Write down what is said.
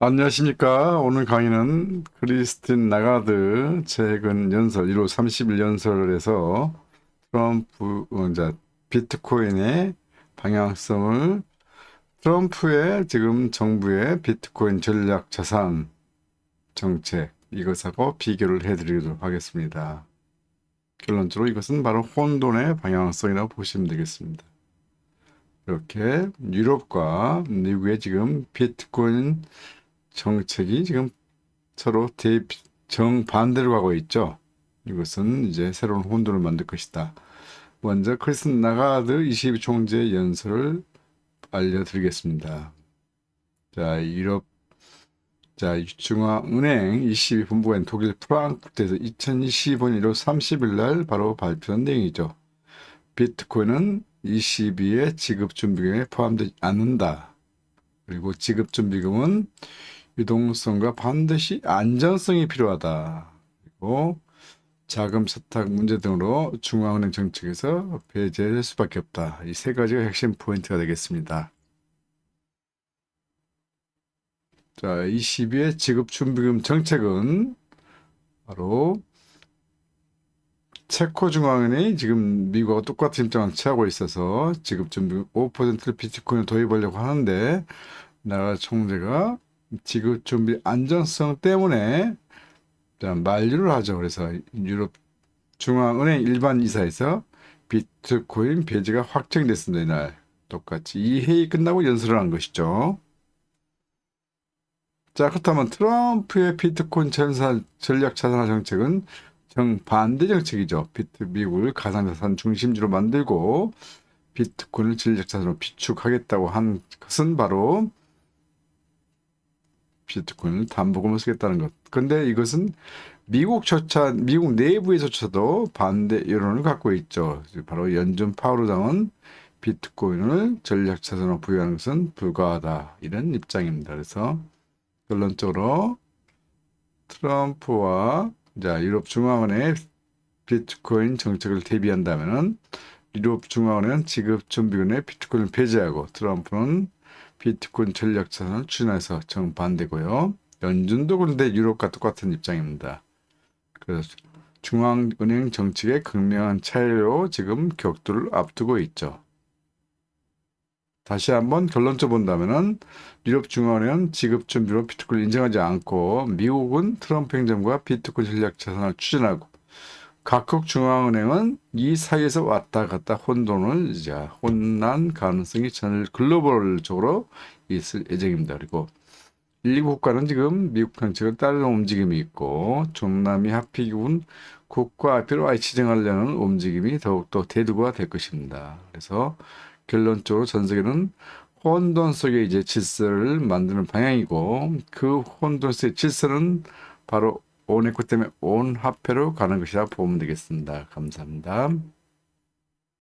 안녕하십니까. 오늘 강의는 크리스틴 나가드 최근 연설 1호 31연설에서 트럼프, 어, 이제 비트코인의 방향성을 트럼프의 지금 정부의 비트코인 전략 자산 정책 이것하고 비교를 해드리도록 하겠습니다. 결론적으로 이것은 바로 혼돈의 방향성이라고 보시면 되겠습니다. 이렇게 유럽과 미국의 지금 비트코인 정책이 지금 서로 대 정반대로 가고 있죠. 이것은 이제 새로운 혼돈을 만들 것이다. 먼저 크리스틴 나가드 22 총재 연설을 알려드리겠습니다. 자, 유럽 자, 중앙은행 22 본부가 있는 독일 프랑크푸르트에서 2025년 1월 30일 날 바로 발표한 내용이죠. 비트코인은 22의 지급준비금에 포함되지 않는다. 그리고 지급준비금은 유동성과 반드시 안전성이 필요하다. 그리고 자금 세탁 문제 등으로 중앙은행 정책에서 배제될 수밖에 없다. 이 세 가지가 핵심 포인트가 되겠습니다. 자, 22의 지급준비금 정책은 바로 체코 중앙은행이 지금 미국하고 똑같은 입장을 취하고 있어서 지급준비금 5%를 비트코인을 도입하려고 하는데 나라 총재가 지급 준비 안전성 때문에 만류를 하죠. 그래서 유럽 중앙은행 일반 이사에서 비트코인 배제가 확정됐습니다. 이날 똑같이 이 회의 끝나고 연설을 한 것이죠. 자 그렇다면 트럼프의 비트코인 전산 전략 자산화 정책은 정반대 정책이죠. 비트 미국을 가상자산 중심지로 만들고 비트코인을 전략 자산으로 비축하겠다고 한 것은 바로 비트코인을 담보금을 쓰겠다는 것. 근데 이것은 미국조차 미국 내부에서조차도 반대 여론을 갖고 있죠. 바로 연준 파월 의장은 비트코인을 전략 자산으로 부여하는 것은 불가하다 이런 입장입니다. 그래서 결론적으로 트럼프와 자 유럽 중앙은행의 비트코인 정책을 대비한다면은 유럽 중앙은행은 지급 준비금에 비트코인을 배제하고 트럼프는 비트코인 전략 자산을 추진해서 정반대고요. 연준도 그런데 유럽과 똑같은 입장입니다. 그래서 중앙은행 정책의 극명한 차이로 지금 격돌을 앞두고 있죠. 다시 한번 결론적으로 본다면은 유럽 중앙은행은 지급 준비로 비트코인을 인정하지 않고 미국은 트럼프 행정부가 비트코인 전략 자산을 추진하고 각국 중앙은행은 이 사이에서 왔다 갔다 혼돈을 이제 혼난 가능성이 저는 글로벌적으로 있을 예정입니다. 그리고 일부 국가는 지금 미국 정책을 따르는 움직임이 있고 중남미 합의군 국가 앞으로 지정하려는 움직임이 더욱더 대두가 될 것입니다. 그래서 결론적으로 전 세계는 혼돈 속에 이제 질서를 만드는 방향이고 그 혼돈 속의 질서는 바로 온에코 때문에 온 화폐로 가는 것이라 보면 되겠습니다. 감사합니다.